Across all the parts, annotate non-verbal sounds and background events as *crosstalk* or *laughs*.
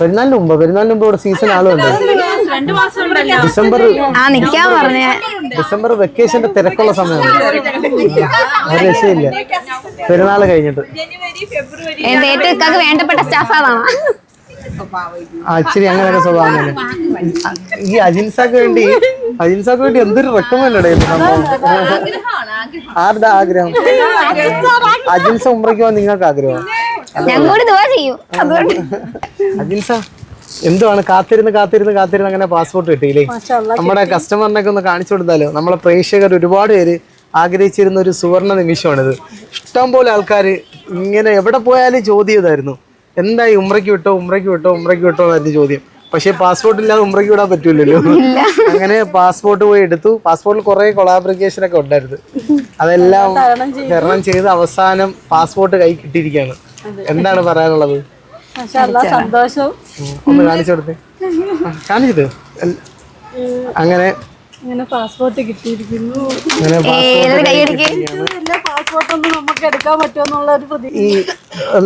പെരുന്നാളിന് മുമ്പ് പെരുന്നാളിന് മുമ്പ് ഇവിടെ സീസൺ ആളുണ്ട് ഡിസംബർ ആ നിക്കാൻ പറഞ്ഞ. ഡിസംബർ വെക്കേഷന്റെ തിരക്കുള്ള സമയമാണ്. ഒരു രക്ഷയില്ല. പെരുന്നാൾ കഴിഞ്ഞിട്ട്. ജനുവരി ഫെബ്രുവരി എന്റെ ഏറ്റവും ഇക്കാക്ക് വേണ്ടപ്പെട്ട സ്റ്റാഫ് അതാണ് ആ ഇച്ചിരി അങ്ങനെയൊക്കെ സ്വഭാവം തന്നെ. ഈ അജിൻസാക്ക് വേണ്ടി അജിൻസാക്ക് വേണ്ടി എന്തൊരു റെക്കമെൻഡ് സംഭവം ആരുടെ ആഗ്രഹം? അജിൻസ ഉമ്രയ്ക്ക് പോകാൻ നിങ്ങൾക്ക് ആഗ്രഹം ഞങ്ങൾ കൂടി ദുവാ ചെയ്യും. അതുകൊണ്ട്. അജിൻസ എന്തുവാണ്? കാത്തിരുന്ന് കാത്തിരുന്ന് കാത്തിരുന്ന് അങ്ങനെ പാസ്പോർട്ട് കിട്ടിയില്ലേ? നമ്മുടെ കസ്റ്റമറിനൊക്കെ ഒന്ന് കാണിച്ചു കൊടുത്താലോ? നമ്മളെ പ്രേക്ഷകർ ഒരുപാട് പേര് ആഗ്രഹിച്ചിരുന്ന ഒരു സുവർണ നിമിഷമാണിത്. ഇഷ്ടംപോലെ ആൾക്കാർ ഇങ്ങനെ എവിടെ പോയാലും ചോദ്യം ഇതായിരുന്നു. എന്തായി ഉമ്രയ്ക്ക് വിട്ടോ ഉമ്രയ്ക്ക് വിട്ടോ ഉമ്രയ്ക്ക് വിട്ടോ എന്നായിരുന്നു ചോദ്യം. പക്ഷേ പാസ്പോർട്ട് ഇല്ലാതെ ഉമ്രയ്ക്ക് വിടാൻ പറ്റൂലല്ലോ. അങ്ങനെ പാസ്പോർട്ട് പോയി എടുത്തു. പാസ്പോർട്ടിൽ കുറെ കൊളാബ്രിക്കേഷൻ ഒക്കെ ഉണ്ടായിരുന്നു. അതെല്ലാം തരണം ചെയ്ത്. അവസാനം പാസ്പോർട്ട് കൈ കിട്ടിയിരിക്കുകയാണ്. എന്താണ് പറയാനുള്ളത്? സന്തോഷം. ഒന്ന് കാണിച്ചു കൊടുത്തേ. കാണിച്ചിട്ട് എൽ- അങ്ങനെ പാസ്പോർട്ട് കിട്ടിയിരിക്കുന്നു. അങ്ങനെ പാസ്പോർട്ട് ഒന്നും നമുക്ക് എടുക്കാൻ പറ്റുമെന്നുള്ള ഒരു പ്രതീക്ഷ. ഈ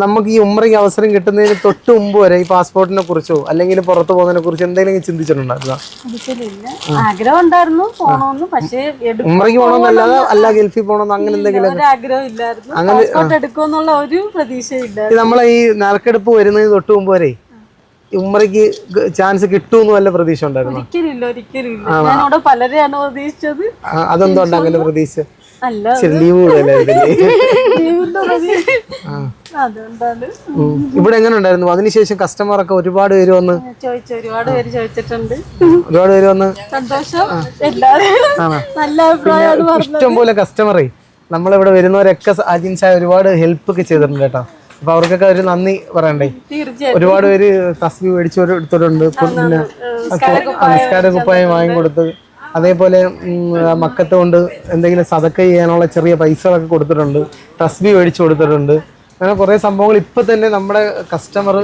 നമുക്ക് ഈ ഉമ്രയ്ക്ക് അവസരം കിട്ടുന്നതിന് തൊട്ട് മുമ്പ് വരെ ഈ പാസ്പോർട്ടിനെ കുറിച്ചോ അല്ലെങ്കിൽ പുറത്തു പോകുന്നതിനെ കുറിച്ചോ എന്തെങ്കിലും ചിന്തിച്ചിട്ടുണ്ടായിരുന്നോ? ഒരിക്കലില്ല ആഗ്രഹം ഉണ്ടായിരുന്നു പോണോന്ന് പക്ഷേ ഉമ്രയ്ക്ക് പോകണമെന്നല്ലാതെ അല്ല ഗൾഫിൽ പോകണമെന്ന് അങ്ങനെ എന്തെങ്കിലും ആഗ്രഹം ഇല്ലായിരുന്നു. പാസ്പോർട്ട് എടുക്കുമെന്നുള്ള ഒരു പ്രതീക്ഷയില്ല നമ്മളെ ഈ നറുക്കെടുപ്പ് വരുന്നതിന് തൊട്ട് മുമ്പ് വരെ ഉമ്മറയ്ക്ക് ചാൻസ് കിട്ടുമെന്ന് വല്ല പ്രതീക്ഷ ഉണ്ടായിരുന്നു? ഒരിക്കലും ഒരിക്കലും പലരെയാണ് പ്രതീക്ഷിച്ചത്. അതെന്തുകൊണ്ട് അങ്ങനെ പ്രതീക്ഷ അല്ല ശരി ലീവ്. *laughs* *laughs* ഇവിടെ എങ്ങനെ ഉണ്ടായിരുന്നു? അതിനുശേഷം കസ്റ്റമർ ഒക്കെ ഒരുപാട് പേര് വന്ന് ഒരുപാട് പേര് ചോദിച്ചിട്ടുണ്ട്. ഒരുപാട് പേര് വന്ന് സന്തോഷം. ഇഷ്ടം പോലെ കസ്റ്റമറേ നമ്മളിവിടെ വരുന്നവരൊക്കെ അജിൻ സാർ ഒരുപാട് ഹെൽപ്പ് ഒക്കെ ചെയ്തിട്ടുണ്ട് കേട്ടോ. അപ്പൊ അവർക്കൊക്കെ ഒരു നന്ദി പറയണ്ടേ. ഒരുപാട് പേര് തസ്ബി മേടിച്ചു എടുത്തിട്ടുണ്ട്. പിന്നെ നമസ്കാര കുപ്പായം വാങ്ങിക്കൊടുത്ത്. അതേപോലെ മക്കത്ത് കൊണ്ട് എന്തെങ്കിലും സതക്ക ചെയ്യാനുള്ള ചെറിയ പൈസകളൊക്കെ കൊടുത്തിട്ടുണ്ട്. ട്രസ്ബി മേടിച്ചു കൊടുത്തിട്ടുണ്ട്. അങ്ങനെ കുറേ സംഭവങ്ങൾ ഇപ്പം തന്നെ നമ്മുടെ കസ്റ്റമർ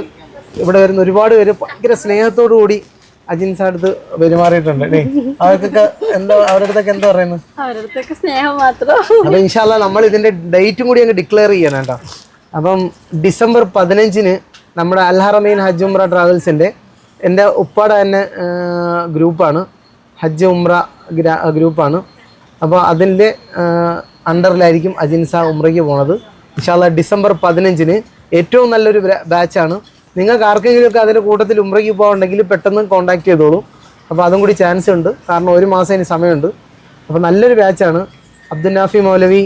ഇവിടെ വരുന്ന ഒരുപാട് പേര് ഭയങ്കര സ്നേഹത്തോടു കൂടി അജിൻസ് അടുത്ത് പെരുമാറിയിട്ടുണ്ട് അല്ലേ? അവർക്കൊക്കെ എന്താ അവരുടെ എന്താ പറയുന്നത്? അവരടുത്തൊക്കെ സ്നേഹം മാത്രം. അപ്പൊ ഇൻഷാല്ല നമ്മൾ ഇതിന്റെ ഡേറ്റും കൂടി അങ്ങ് ഡിക്ലെയർ ചെയ്യണം കേട്ടോ. അപ്പം ഡിസംബർ പതിനഞ്ചിന് നമ്മുടെ അൽഹറമീൻ ഹജ്ജുമ്ര ട്രാവൽസിന്റെ ട്രാവൽസിന്റെ എന്റെ ഉപ്പാട തന്നെ ഗ്രൂപ്പാണ്. ഹജ്ജ് ഉംറ ഗ്രാ ഗ്രൂപ്പാണ്. അപ്പോൾ അതിന്റെ അണ്ടറിലായിരിക്കും അജിൻസ ഉംറയ്ക്ക് പോണത്. ഇൻഷാല്ല ഡിസംബർ പതിനഞ്ചിന് ഏറ്റവും നല്ലൊരു ബാച്ചാണ്. നിങ്ങൾക്ക് ആർക്കെങ്കിലുമൊക്കെ അതിന്റെ കൂട്ടത്തിൽ ഉംറയ്ക്ക് പോകാനുണ്ടെങ്കിൽ പെട്ടെന്ന് കോൺടാക്ട് ചെയ്തോളൂ. അപ്പോൾ അതും കൂടി ചാൻസ് ഉണ്ട്. കാരണം ഒരു മാസം ഇനി സമയമുണ്ട്. അപ്പോൾ നല്ലൊരു ബാച്ചാണ്. അബ്ദുൽ നാഫി മൗലവി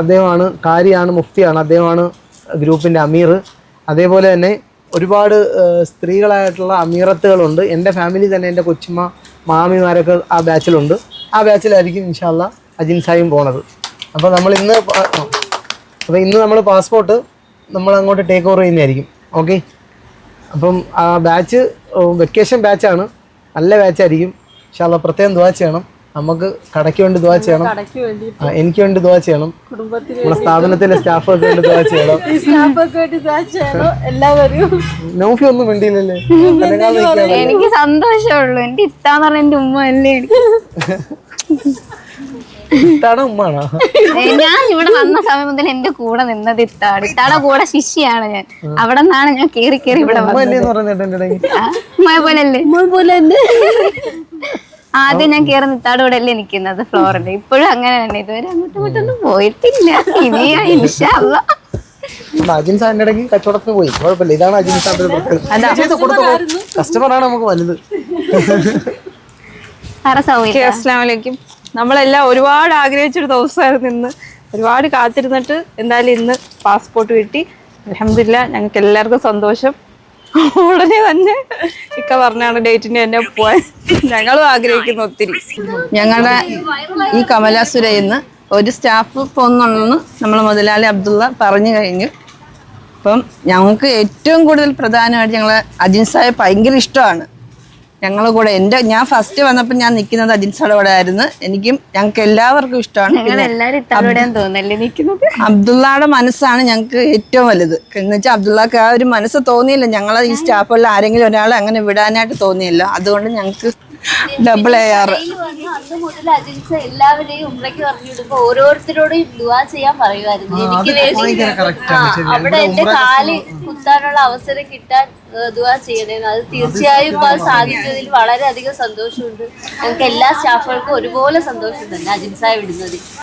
അദ്ദേഹമാണ് കാരിയാണ് മുഫ്തിയാണ്. അദ്ദേഹമാണ് ഗ്രൂപ്പിന്റെ അമീർ. അതേപോലെ തന്നെ ഒരുപാട് സ്ത്രീകളായിട്ടുള്ള അമീറത്തുകളുണ്ട്. എന്റെ ഫാമിലി തന്നെ എന്റെ കൊച്ചുമ്മ മാമിമാരൊക്കെ ആ ബാച്ചിലുണ്ട് ആ ബാച്ചിലായിരിക്കും ഇൻഷാല്ല അജിൻസായും പോണത്. അപ്പോൾ നമ്മൾ ഇന്ന് അപ്പോൾ ഇന്ന് നമ്മൾ പാസ്പോർട്ട് നമ്മൾ അങ്ങോട്ട് ടേക്ക് ഓവർ ചെയ്യുന്നതായിരിക്കും. ഓക്കെ അപ്പം ആ ബാച്ച് വെക്കേഷൻ ബാച്ചാണ് നല്ല ബാച്ചായിരിക്കും ഇൻഷാല്ല പ്രത്യേകം ദുവാ ചെയ്യണം. നമുക്ക് കടയ്ക്ക് വേണ്ടി ദുവാ ചെയ്യണം. എനിക്ക് വേണ്ടി ദുവാ ചെയ്യണം. നമ്മുടെ സ്ഥാപനത്തിലെ സ്റ്റാഫൊക്കെ വേണ്ടി ദുവാ ചെയ്യണം. എല്ലാവരും. നൗഫി ഒന്നും വേണ്ടിയില്ലല്ലേ. എനിക്ക് സന്തോഷമുള്ളൂ. എന്റെ ഇത്താന്ന് പറഞ്ഞ എന്റെ ഉമ്മ അല്ലേ? ഉമ്മാണോ? ഞാൻ ഇവിടെ വന്ന സമയം മുതൽ എന്റെ കൂടെ നിന്നത് ഇത്താണ് ഇത്താടെ കൂടെ ശിഷ്യാണ് ഞാൻ. അവിടെ നിന്നാണ് ഞാൻ കേറി കേറി ഇവിടെ പോലെ അല്ലേ? ആദ്യം ഞാൻ കേറി നിത്താടെ കൂടെ അല്ലേ നിക്കുന്നത് ഫ്ലോറിൽ ഇപ്പോഴും അങ്ങനെ തന്നെ. ഇതുവരെ അങ്ങോട്ടും ഇങ്ങോട്ടൊന്നും പോയിട്ടില്ല. ഇനിയാ ഇൻഷാല്ല അജിൻ സാറിന്റെ ഇടയ്ക്ക് കച്ചവടത്തിന് പോയി. കുഴപ്പമില്ല. ഇതാണ് അജിൻ സാറിന്റെ നമുക്ക് വലുത്. അസ്സാം നമ്മളെല്ലാം ഒരുപാട് ആഗ്രഹിച്ചൊരു ദിവസമായിരുന്നു ഇന്ന്. ഒരുപാട് കാത്തിരുന്നിട്ട് എന്തായാലും ഇന്ന് പാസ്പോർട്ട് കിട്ടി. അലഹമില്ല ഞങ്ങൾക്ക് എല്ലാവർക്കും സന്തോഷം. ഉടനെ തന്നെ ഇക്ക പറഞ്ഞാണ് ഡേറ്റിന് തന്നെ പോവാൻ. ഞങ്ങളും ആഗ്രഹിക്കുന്നു ഒത്തിരി. ഞങ്ങളുടെ ഈ കമലാസുരയിൽ നിന്ന് ഒരു സ്റ്റാഫ് പോകുന്നുണ്ടെന്ന് നമ്മൾ മുതലാളി അബ്ദുള്ള പറഞ്ഞു കഴിഞ്ഞു. അപ്പം ഞങ്ങൾക്ക് ഏറ്റവും കൂടുതൽ പ്രധാനമായിട്ട് ഞങ്ങൾ അജിൻസായെ ഭയങ്കര ഇഷ്ടമാണ്. ഞങ്ങൾ കൂടെ എന്റെ ഞാൻ ഫസ്റ്റ് വന്നപ്പോൾ ഞാൻ നിൽക്കുന്നത് അജിൻസായുടെ കൂടെ ആയിരുന്നു. എനിക്കും ഞങ്ങൾക്ക് എല്ലാവർക്കും ഇഷ്ടമാണ്. അബ്ദുള്ളയുടെ മനസ്സാണ് ഞങ്ങൾക്ക് ഏറ്റവും വലുത്. എന്ന് വെച്ചാൽ അബ്ദുള്ളക്ക് ആ ഒരു മനസ്സ് തോന്നിയില്ല. ഞങ്ങളെ ഈ സ്റ്റാഫുകളിൽ ആരെങ്കിലും ഒരാളെ അങ്ങനെ വിടാനായിട്ട് തോന്നിയില്ല. അതുകൊണ്ട് ഞങ്ങൾക്ക് ഡബിൾ എ ആർ കയ്യിൽ അന്ന് മുതൽ അജിൻസ് എല്ലാവരെയും ഓരോരുത്തരോടും ദുവാ ചെയ്യാൻ പറയുമായിരുന്നു. എനിക്ക് വേണ്ടി ആ, അവിടെ എന്റെ കാൽ കുത്താനുള്ള അവസരം കിട്ടാൻ ഏഹ്, ദുവാ ചെയ്യണേന്ന്. അത് തീർച്ചയായും ഇപ്പൊ അത് സാധിച്ചതിൽ വളരെയധികം സന്തോഷമുണ്ട്. ഞങ്ങൾക്ക് എല്ലാ സ്റ്റാഫുകൾക്കും ഒരുപോലെ സന്തോഷം തന്നെ അജിൻസായ വിടുന്നതിൽ